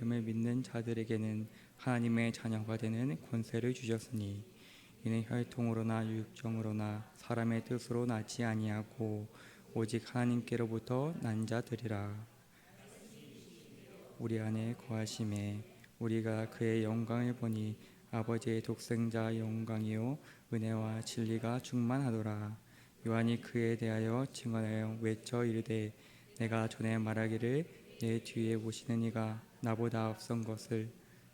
이름을 믿는 자들에게는 하나님의 자녀가 되는 권세를 주셨으니 이는 혈통으로나 육정으로나 사람의 뜻으로 나지 아니하고 오직 하나님께로부터 난 자들이라. 우리 안에 거하심에 우리가 그의 영광을 보니 아버지의 독생자 영광이요 은혜와 진리가 충만하더라. 요한이 그에 대하여 증언하여 외쳐 이르되 내가 전에 말하기를 내 뒤에 오시는 이가 나보다 앞선 것을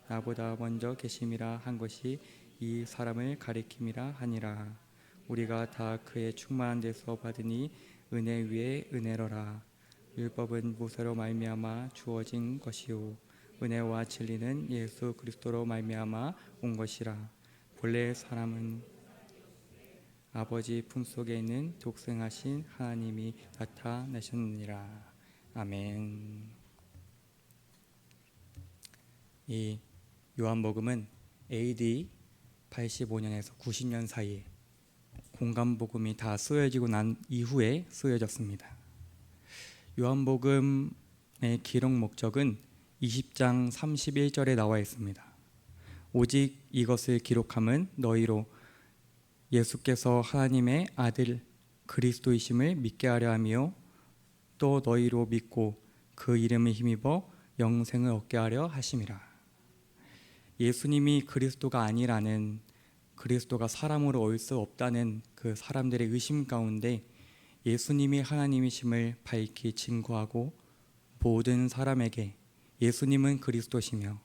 나보다 먼저 계심이라 한 것이 이 사람을 가리킴이라 하니라. 우리가 다 그의 충만한 데서 받으니 은혜 위에 은혜로라. 율법은 모세로 말미암아 주어진 것이요. 은혜와 진리는 예수 그리스도로 말미암아 온 것이라. 본래 사람은 아버지 품속에 있는 독생하신 하나님이 나타나셨느니라. 아멘. 이 요한복음은 AD 85년에서 90년 사이에 공간 복음이 다 쓰여지고 난 이후에 쓰여졌습니다. 요한복음의 기록 목적은 20장 31절에 나와 있습니다. 오직 이것을 기록함은 너희로 예수께서 하나님의 아들 그리스도이심을 믿게 하려 하며 또 너희로 믿고 그 이름을 힘입어 영생을 얻게 하려 하심이라. 예수님이 그리스도가 아니라는 그리스도가 사람으로 올 수 없다는 그 사람들의 의심 가운데 예수님이 하나님이심을 밝히 증거하고 모든 사람에게 예수님은 그리스도시며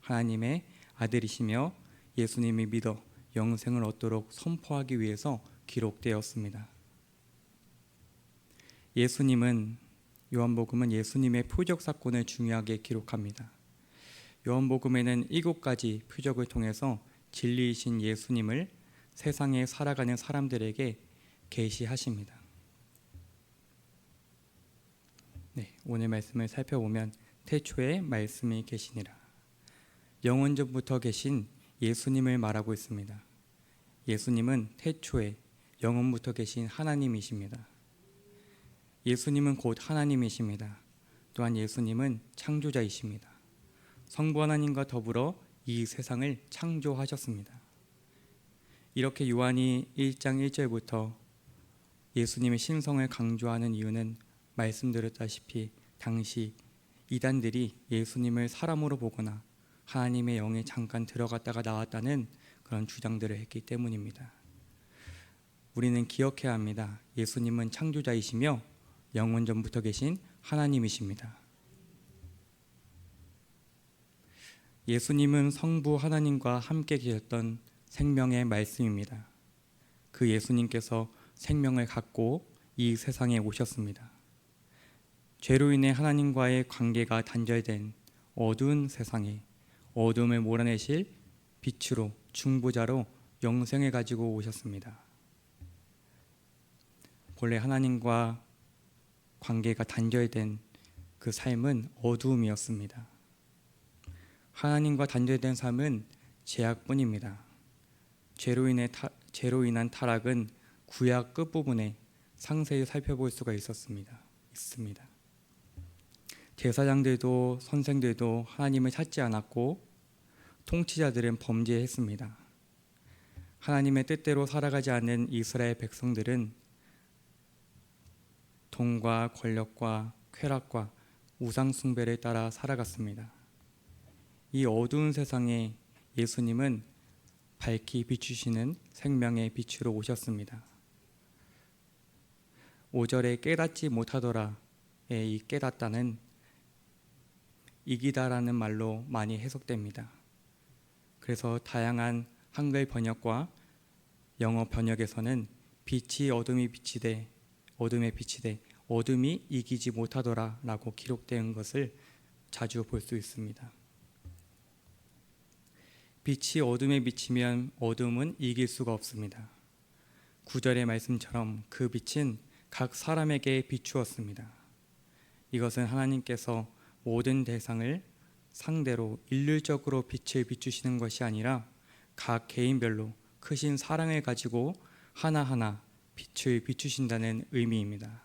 하나님의 아들이시며 예수님이 믿어 영생을 얻도록 선포하기 위해서 기록되었습니다. 예수님은 요한복음은 예수님의 표적 사건을 중요하게 기록합니다. 요한복음에는 일곱 가지 표적을 통해서 진리이신 예수님을 세상에 살아가는 사람들에게 계시하십니다. 네, 오늘 말씀을 살펴보면 태초에 말씀이 계시니라. 영원 전부터 계신 예수님을 말하고 있습니다. 예수님은 태초에 영원부터 계신 하나님이십니다. 예수님은 곧 하나님이십니다. 또한 예수님은 창조자이십니다. 성부 하나님과 더불어 이 세상을 창조하셨습니다. 이렇게 요한이 1장 1절부터 예수님의 신성을 강조하는 이유는 말씀드렸다시피 당시 이단들이 예수님을 사람으로 보거나 하나님의 영에 잠깐 들어갔다가 나왔다는 그런 주장들을 했기 때문입니다. 우리는 기억해야 합니다. 예수님은 창조자이시며 영원 전부터 계신 하나님이십니다. 예수님은 성부 하나님과 함께 계셨던 생명의 말씀입니다. 그 예수님께서 생명을 갖고 이 세상에 오셨습니다. 죄로 인해 하나님과의 관계가 단절된 어두운 세상에 어둠을 몰아내실 빛으로 중보자로 영생을 가지고 오셨습니다. 본래 하나님과 관계가 단절된 그 삶은 어두움이었습니다. 하나님과 단절된 삶은 제약뿐입니다. 죄로 인해 타, 죄로 인한 타락은 구약 끝 부분에 상세히 살펴볼 수가 있었습니다. 있습니다. 제사장들도 선생들도 하나님을 찾지 않았고 통치자들은 범죄했습니다. 하나님의 뜻대로 살아가지 않는 이스라엘 백성들은 돈과 권력과 쾌락과 우상 숭배를 따라 살아갔습니다. 이 어두운 세상에 예수님은 밝히 비추시는 생명의 빛으로 오셨습니다. 5절에 깨닫지 못하더라의 이 깨닫다는 이기다라는 말로 많이 해석됩니다. 그래서 다양한 한글 번역과 영어 번역에서는 빛이 어둠이 돼 어둠에 돼 어둠이 이기지 못하더라라고 기록된 것을 자주 볼 수 있습니다. 빛이 어둠에 비치면 어둠은 이길 수가 없습니다. 구절의 말씀처럼 그 빛은 각 사람에게 비추었습니다. 이것은 하나님께서 모든 대상을 상대로 일률적으로 빛을 비추시는 것이 아니라 각 개인별로 크신 사랑을 가지고 하나하나 빛을 비추신다는 의미입니다.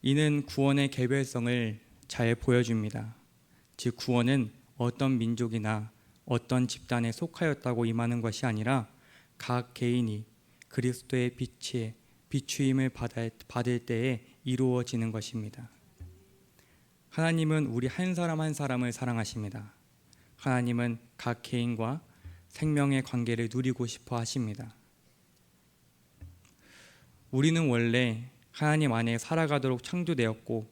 이는 구원의 개별성을 잘 보여줍니다. 즉 구원은 어떤 민족이나 어떤 집단에 속하였다고 임하는 것이 아니라 각 개인이 그리스도의 빛에 비추임을 받을, 때에 이루어지는 것입니다. 하나님은 우리 한 사람 한 사람을 사랑하십니다. 하나님은 각 개인과 생명의 관계를 누리고 싶어 하십니다. 우리는 원래 하나님 안에 살아가도록 창조되었고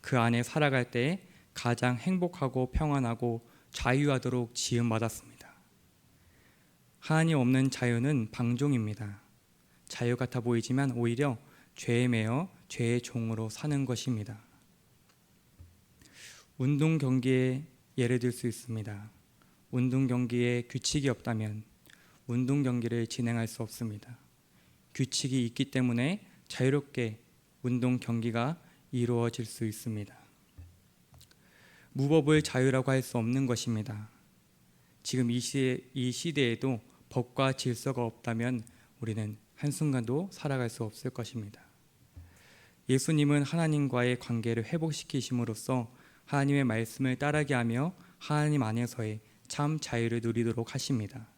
그 안에 살아갈 때에 가장 행복하고 평안하고 자유하도록 지음 받았습니다. 하나님 없는 자유는 방종입니다. 자유 같아 보이지만 오히려 죄에 매여 죄의 종으로 사는 것입니다. 운동 경기에 예를 들 수 있습니다. 운동 경기에 규칙이 없다면 운동 경기를 진행할 수 없습니다. 규칙이 있기 때문에 자유롭게 운동 경기가 이루어질 수 있습니다. 무법을 자유라고 할 수 없는 것입니다. 지금 이, 시대, 이 시대에도 법과 질서가 없다면 우리는 한순간도 살아갈 수 없을 것입니다. 예수님은 하나님과의 관계를 회복시키심으로써 하나님의 말씀을 따르게 하며 하나님 안에서의 참 자유를 누리도록 하십니다.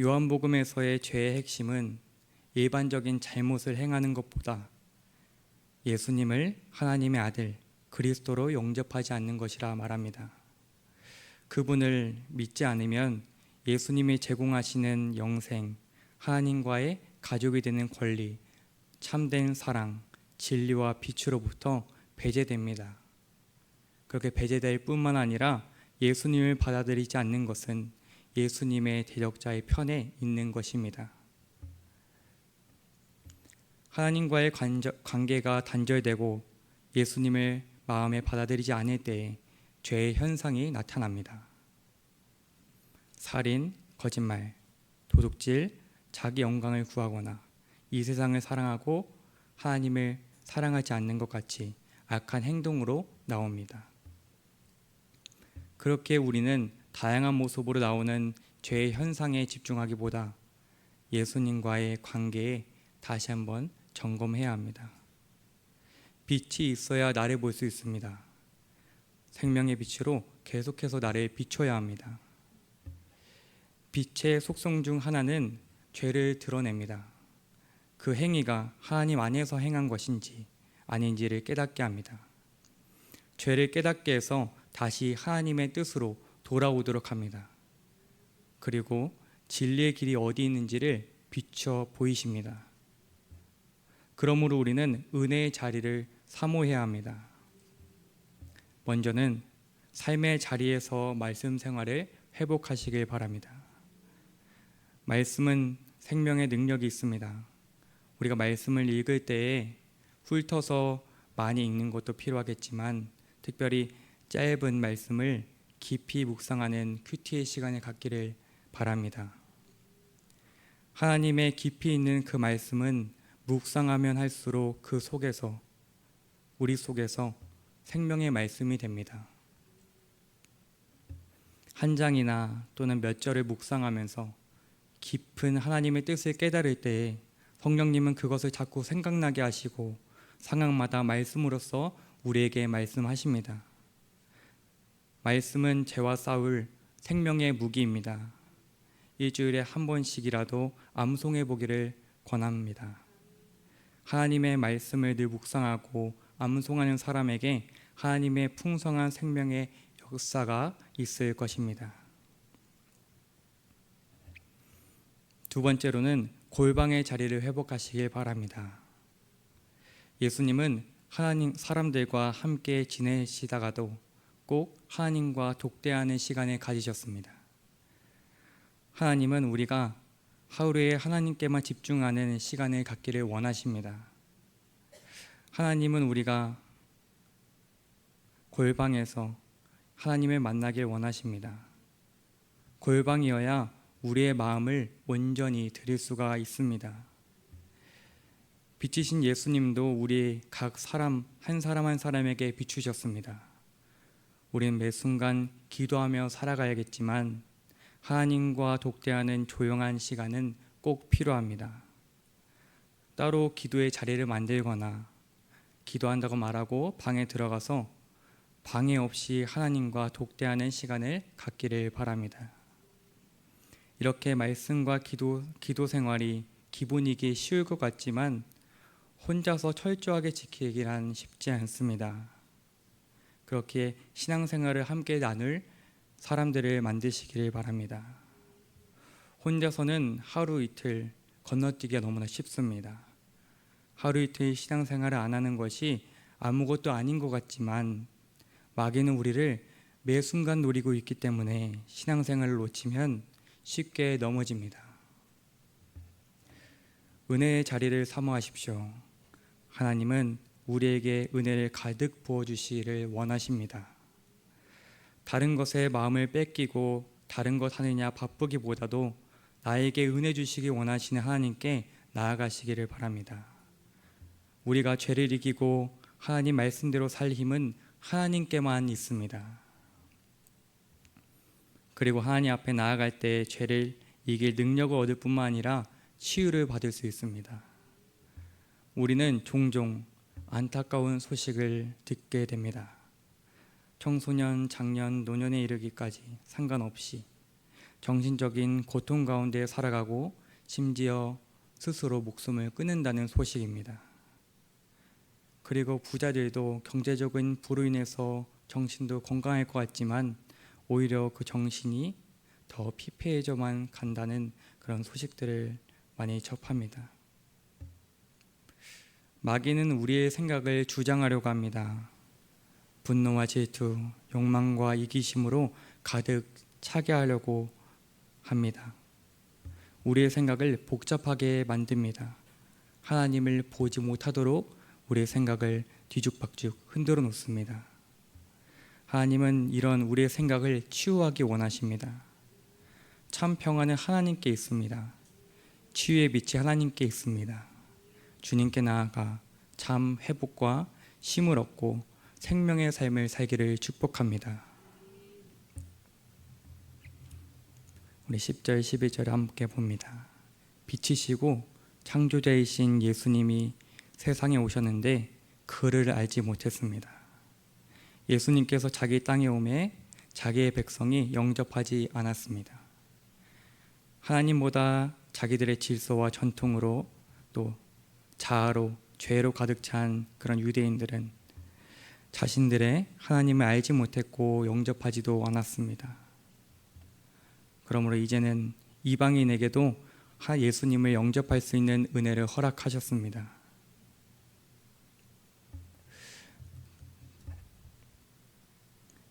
요한복음에서의 죄의 핵심은 일반적인 잘못을 행하는 것보다 예수님을 하나님의 아들 그리스도로 영접하지 않는 것이라 말합니다. 그분을 믿지 않으면 예수님이 제공하시는 영생, 하나님과의 가족이 되는 권리, 참된 사랑, 진리와 빛으로부터 배제됩니다. 그렇게 배제될 뿐만 아니라 예수님을 받아들이지 않는 것은 예수님의 대적자의 편에 있는 것입니다. 하나님과의 관계가 단절되고 예수님을 마음에 받아들이지 않을 때에 죄의 현상이 나타납니다. 살인, 거짓말, 도둑질, 자기 영광을 구하거나 이 세상을 사랑하고 하나님을 사랑하지 않는 것 같이 악한 행동으로 나옵니다. 그렇게 우리는 다양한 모습으로 나오는 죄의 현상에 집중하기보다 예수님과의 관계에 다시 한번 점검해야 합니다. 빛이 있어야 나를 볼 수 있습니다. 생명의 빛으로 계속해서 나를 비춰야 합니다. 빛의 속성 중 하나는 죄를 드러냅니다. 그 행위가 하나님 안에서 행한 것인지 아닌지를 깨닫게 합니다. 죄를 깨닫게 해서 다시 하나님의 뜻으로 돌아오도록 합니다. 그리고 진리의 길이 어디 있는지를 비춰 보이십니다. 그러므로 우리는 은혜의 자리를 사모해야 합니다. 먼저는 삶의 자리에서 말씀 생활을 회복하시길 바랍니다. 말씀은 생명의 능력이 있습니다. 우리가 말씀을 읽을 때에 훑어서 많이 읽는 것도 필요하겠지만 특별히 짧은 말씀을 깊이 묵상하는 큐티의 시간을 갖기를 바랍니다. 하나님의 깊이 있는 그 말씀은 묵상하면 할수록 그 속에서 우리 속에서 생명의 말씀이 됩니다. 한 장이나 또는 몇 절을 묵상하면서 깊은 하나님의 뜻을 깨달을 때에 성령님은 그것을 자꾸 생각나게 하시고 상황마다 말씀으로써 우리에게 말씀하십니다. 말씀은 죄와 싸울 생명의 무기입니다. 일주일에 한 번씩이라도 암송해 보기를 권합니다. 하나님의 말씀을 늘 묵상하고 암송하는 사람에게 하나님의 풍성한 생명의 역사가 있을 것입니다. 두 번째로는 골방의 자리를 회복하시길 바랍니다. 예수님은 하나님 사람들과 함께 지내시다가도 꼭 하나님과 독대하는 시간을 가지셨습니다. 하나님은 우리가 하루에 하나님께만 집중하는 시간을 갖기를 원하십니다. 하나님은 우리가 골방에서 하나님을 만나길 원하십니다. 골방이어야 우리의 마음을 온전히 드릴 수가 있습니다. 빛이신 예수님도 우리 각 사람 한 사람 한 사람에게 비추셨습니다. 우리는 매 순간 기도하며 살아가야겠지만 하나님과 독대하는 조용한 시간은 꼭 필요합니다. 따로 기도의 자리를 만들거나 기도한다고 말하고 방에 들어가서 방해 없이 하나님과 독대하는 시간을 갖기를 바랍니다. 이렇게 말씀과 기도, 기도 생활이 기본이기 쉬울 것 같지만 혼자서 철저하게 지키기란 쉽지 않습니다. 그렇게 신앙생활을 함께 나눌 사람들을 만드시기를 바랍니다. 혼자서는 하루 이틀 건너뛰기가 너무나 쉽습니다. 하루 이틀 신앙생활을 안 하는 것이 아무것도 아닌 것 같지만 마귀는 우리를 매 순간 노리고 있기 때문에 신앙생활을 놓치면 쉽게 넘어집니다. 은혜의 자리를 사모하십시오. 하나님은 우리에게 은혜를 가득 부어 주시기를 원하십니다. 다른 것에 마음을 뺏기고 다른 것 하느냐 바쁘기보다도 나에게 은혜 주시기 원하시는 하나님께 나아가시기를 바랍니다. 우리가 죄를 이기고 하나님 말씀대로 살 힘은 하나님께만 있습니다. 그리고 하나님 앞에 나아갈 때 죄를 이길 능력을 얻을 뿐만 아니라 치유를 받을 수 있습니다. 우리는 종종 안타까운 소식을 듣게 됩니다. 청소년, 장년, 노년에 이르기까지 상관없이 정신적인 고통 가운데 살아가고 심지어 스스로 목숨을 끊는다는 소식입니다. 그리고 부자들도 경제적인 부로 인해서 정신도 건강할 것 같지만 오히려 그 정신이 더 피폐해져만 간다는 그런 소식들을 많이 접합니다. 마귀는 우리의 생각을 주장하려고 합니다. 분노와 질투, 욕망과 이기심으로 가득 차게 하려고 합니다. 우리의 생각을 복잡하게 만듭니다. 하나님을 보지 못하도록 우리의 생각을 뒤죽박죽 흔들어 놓습니다. 하나님은 이런 우리의 생각을 치유하기 원하십니다. 참 평안은 하나님께 있습니다. 치유의 빛이 하나님께 있습니다. 주님께 나아가 참 회복과 힘을 얻고 생명의 삶을 살기를 축복합니다. 우리 10절 11절 함께 봅니다. 빛이시고 창조자이신 예수님이 세상에 오셨는데 그를 알지 못했습니다. 예수님께서 자기 땅에 오매 자기의 백성이 영접하지 않았습니다. 하나님보다 자기들의 질서와 전통으로 또 자아로 죄로 가득 찬 그런 유대인들은 자신들의 하나님을 알지 못했고 영접하지도 않았습니다. 그러므로 이제는 이방인에게도 예수님을 영접할 수 있는 은혜를 허락하셨습니다.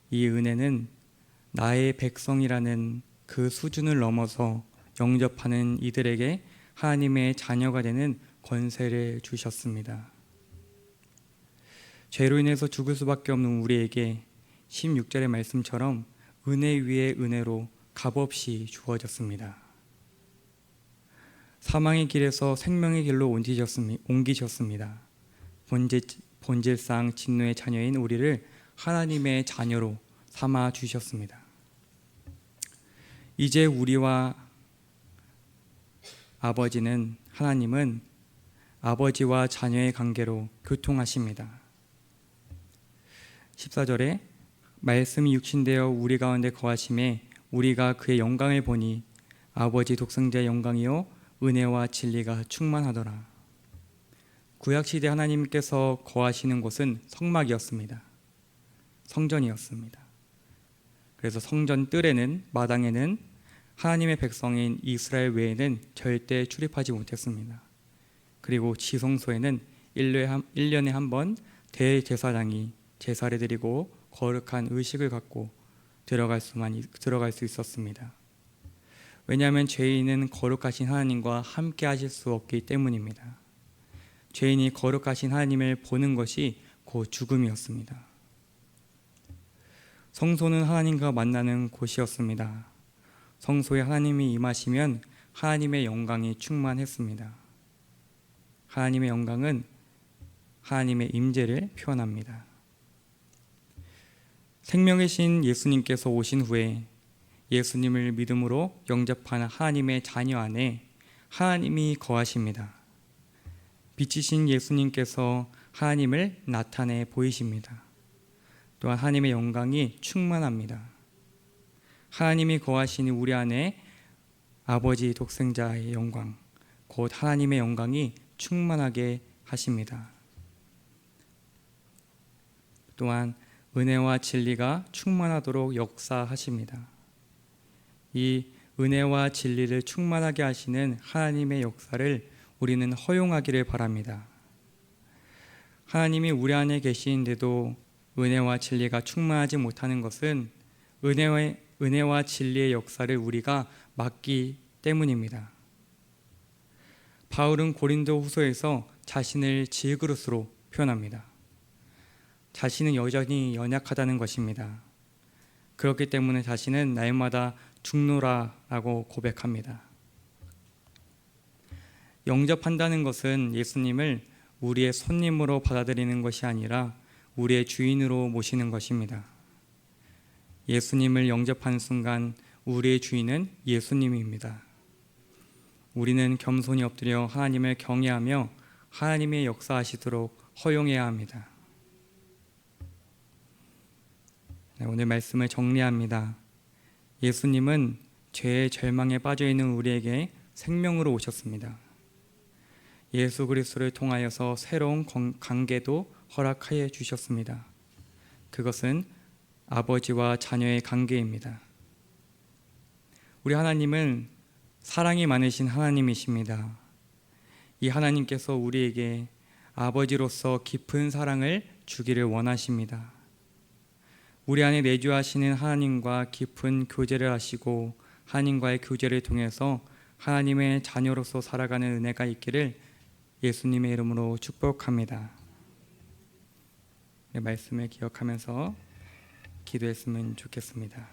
이 은혜는 나의 백성이라는 그 수준을 넘어서 영접하는 이들에게 하나님의 자녀가 되는 권세를 주셨습니다. 죄로 인해서 죽을 수밖에 없는 우리에게 16절의 말씀처럼 은혜 위에 은혜로 값없이 주어졌습니다. 사망의 길에서 생명의 길로 옮기셨습니다. 본질, 본질상 진노의 자녀인 우리를 하나님의 자녀로 삼아 주셨습니다. 이제 우리와 아버지는 하나님은 아버지와 자녀의 관계로 교통하십니다. 14절에 말씀이 육신되어 우리 가운데 거하심에 우리가 그의 영광을 보니 아버지 독생자의 영광이요 은혜와 진리가 충만하더라. 구약 시대 하나님께서 거하시는 곳은 성막이었습니다. 성전이었습니다. 그래서 성전 뜰에는 마당에는 하나님의 백성인 이스라엘 외에는 절대 출입하지 못했습니다. 그리고 지성소에는 1년에 한 번 대제사장이 제사를 드리고 거룩한 의식을 갖고 들어갈 수만 들어갈 수 있었습니다. 왜냐하면 죄인은 거룩하신 하나님과 함께 하실 수 없기 때문입니다. 죄인이 거룩하신 하나님을 보는 것이 곧 죽음이었습니다. 성소는 하나님과 만나는 곳이었습니다. 성소에 하나님이 임하시면 하나님의 영광이 충만했습니다. 하나님의 영광은 하나님의 임재를 표현합니다. 생명의 신 예수님께서 오신 후에 예수님을 믿음으로 영접하는 하나님의 자녀 안에 하나님이 거하십니다. 빛이신 예수님께서 하나님을 나타내 보이십니다. 또한 하나님의 영광이 충만합니다. 하나님이 거하시는 우리 안에 아버지 독생자의 영광, 곧 하나님의 영광이 충만하게 하십니다. 또한 은혜와 진리가 충만하도록 역사하십니다. 이 은혜와 진리를 충만하게 하시는 하나님의 역사를 우리는 허용하기를 바랍니다. 하나님이 우리 안에 계시는데도 은혜와 진리가 충만하지 못하는 것은 은혜와, 은혜와 진리의 역사를 우리가 막기 때문입니다. 바울은 고린도 후서에서 자신을 질그릇으로 표현합니다. 자신은 여전히 연약하다는 것입니다. 그렇기 때문에 자신은 날마다 죽노라라고 고백합니다. 영접한다는 것은 예수님을 우리의 손님으로 받아들이는 것이 아니라 우리의 주인으로 모시는 것입니다. 예수님을 영접하는 순간 우리의 주인은 예수님입니다. 우리는 겸손히 엎드려 하나님을 경외하며 하나님의 역사하시도록 허용해야 합니다. 네, 오늘 말씀을 정리합니다. 예수님은 죄의 절망에 빠져 있는 우리에게 생명으로 오셨습니다. 예수 그리스도를 통하여서 새로운 관계도 허락하여 주셨습니다. 그것은 아버지와 자녀의 관계입니다. 우리 하나님은 사랑이 많으신 하나님이십니다. 이 하나님께서 우리에게 아버지로서 깊은 사랑을 주기를 원하십니다. 우리 안에 내주하시는 하나님과 깊은 교제를 하시고 하나님과의 교제를 통해서 하나님의 자녀로서 살아가는 은혜가 있기를 예수님의 이름으로 축복합니다. 네, 말씀을 기억하면서 기도했으면 좋겠습니다.